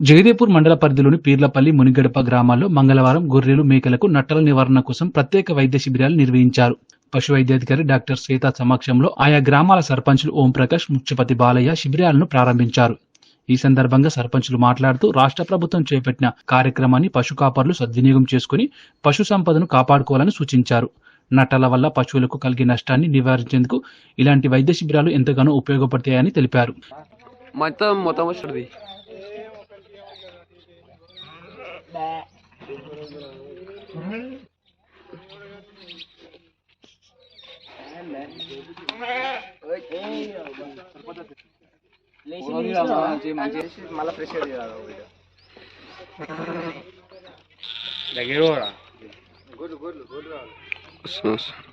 జగదేపూర్ మండల పరిధిలోని పీర్లపల్లి మునిగడప గ్రామాల్లో మంగళవారం గొర్రెలు మేకలకు నట్టల నివారణ కోసం ప్రత్యేక వైద్య శిబిరాలు నిర్వహించారు. పశు వైద్యాధికారి డాక్టర్ శ్వేత సమక్షంలో ఆయా గ్రామాల సర్పంచులు ఓంప్రకాష్ ముఖ్యపతి బాలయ్య శిబిరాలను ప్రారంభించారు. ఈ సందర్భంగా సర్పంచులు మాట్లాడుతూ రాష్ట్ర ప్రభుత్వం చేపట్టిన కార్యక్రమాన్ని పశు కాపర్లు సద్వినియోగం చేసుకుని పశు సంపదను కాపాడుకోవాలని సూచించారు. నట్టల వల్ల పశువులకు కలిగే నష్టాన్ని నివారించేందుకు ఇలాంటి వైద్య శిబిరాలు ఎంతగానో ఉపయోగపడతాయని తెలిపారు. మొత్తం మొత్తం మళ్ళీ ఫ్రెష్ వస్తుంది, వస్తుంది.